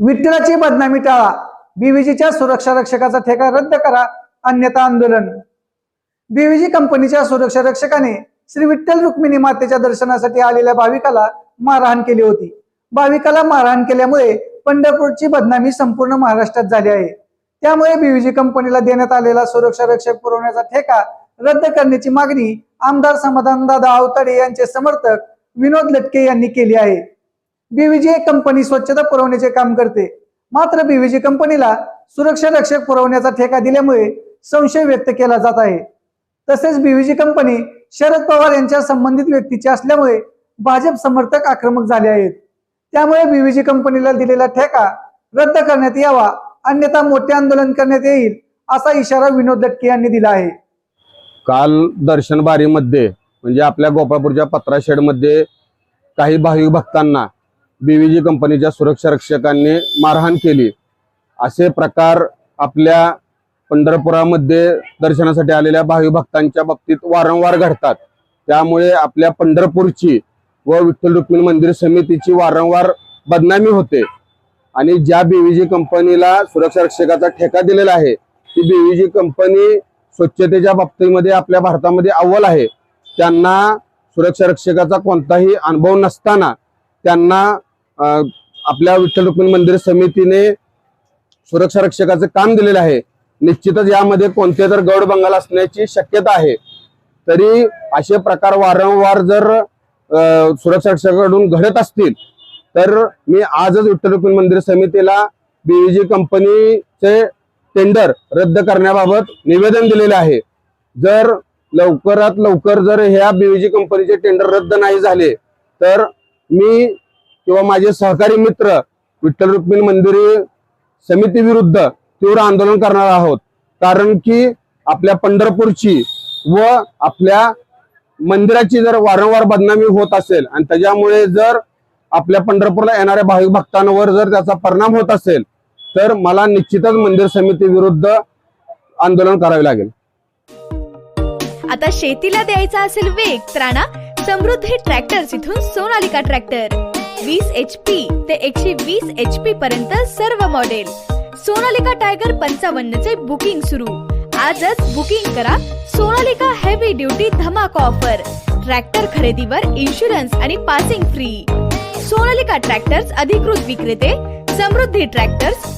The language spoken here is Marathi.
विठ्ठलाची बदनामी टाळा. बीव्हीजीच्या सुरक्षा रक्षकाचा ठेका रद्द करा. अन्यथा आंदोलन. बीव्हीजी कंपनीच्या सुरक्षा रक्षकाने श्री विठ्ठल रुक्मिणी मातेच्या दर्शनासाठी आलेल्या भाविकाला मारहाण केली होती. भाविकाला मारहाण केल्यामुळे पंढरपूरची बदनामी संपूर्ण महाराष्ट्रात झाली आहे. त्यामुळे बीव्हीजी कंपनीला देण्यात आलेला सुरक्षा रक्षक पुरवण्याचा ठेका रद्द करण्याची मागणी आमदार समाधानदादा आवताडे यांचे समर्थक विनोद लटके यांनी केली आहे. बीव्हीजी एक कंपनी स्वच्छता पुरवण्याचे काम करते. मात्र बीव्हीजी कंपनीला सुरक्षा रक्षक पुरवण्याचा ठेका दिल्यामुळे संशय व्यक्त केला जात आहे. तसेच बीव्हीजी कंपनी शरद पवार यांच्या संबंधित व्यक्तीची असल्यामुळे भाजप समर्थक आक्रमक झाले आहेत. त्यामुळे बीव्हीजी कंपनीला दिलेला ठेका रद्द करण्यात यावा अन्यथा मोठे आंदोलन करण्यात येईल असा इशारा विनोद लटके यांनी दिला आहे. काल दर्शन बारीमध्ये म्हणजे आपल्या गोपाळपूरच्या पत्रा शेडमध्ये काही भाविक भक्तांना बीव्हीजी कंपनीच्या सुरक्षा रक्षकांनी मारहाण केली. असे प्रकार आपल्या पंढरपुरामध्ये दर्शनासाठी आलेल्या भावी भक्तांच्या बाबतीत वारंवार घडतात. त्यामुळे आपल्या पंढरपूरची व विठ्ठल रुक्मिणी मंदिर समितीची वारंवार बदनामी होते. आणि ज्या बीव्हीजी कंपनीला सुरक्षा रक्षकाचा ठेका दिलेला आहे ती बीव्हीजी कंपनी स्वच्छतेच्या बाबतीमध्ये आपल्या भारतामध्ये अव्वल आहे. त्यांना सुरक्षा रक्षकाचा कोणताही अनुभव नसताना त्यांना आपल्या विठ्ठल रुक्मिणी मंदिर समितीने सुरक्षा रक्षकाचं काम दिलेलं आहे. निश्चितच यामध्ये कोणते तर गौड बंगाल असण्याची शक्यता आहे. तरी असे प्रकार वारंवार जर सुरक्षा रक्षकाकडून घडत असतील तर मी आजच विठ्ठल रुक्मिणी मंदिर समितीला बीव्हीजी कंपनीचे टेंडर रद्द करण्याबाबत निवेदन दिलेले आहे. जर लवकरात लवकर जर ह्या बीव्हीजी कंपनीचे टेंडर रद्द नाही झाले तर मी किंवा माझे सहकारी मित्र विठ्ठल रुक्मिणी मंदिरी समिती विरुद्ध तीव्र आंदोलन करणार आहोत. कारण की आपल्या पंढरपूरची व आपल्या मंदिराची जर वारंवार बदनामी होत असेल आणि त्याच्यामुळे जर आपल्या पंढरपूरला येणाऱ्या भाविक भक्तांवर जर त्याचा परिणाम होत असेल तर मला निश्चितच मंदिर समिती विरुद्ध आंदोलन करावे लागेल. आता शेतीला द्यायचा असेल वेग तर आणा समृद्धी ट्रॅक्टर्स इथून सोनालिका ट्रॅक्टर वीस एच पी ते एकशे वीस एच पी पर्यंत सर्व मॉडेल सोनालिका टायगर पंचावन्न चे बुकिंग सुरू. आजच बुकिंग करा सोनालिका हेवी ड्युटी धमाका ऑफर ट्रॅक्टर खरेदीवर इन्शुरन्स आणि पासिंग फ्री सोनालिका ट्रॅक्टर्स अधिकृत विक्रेते समृद्धी ट्रॅक्टर्स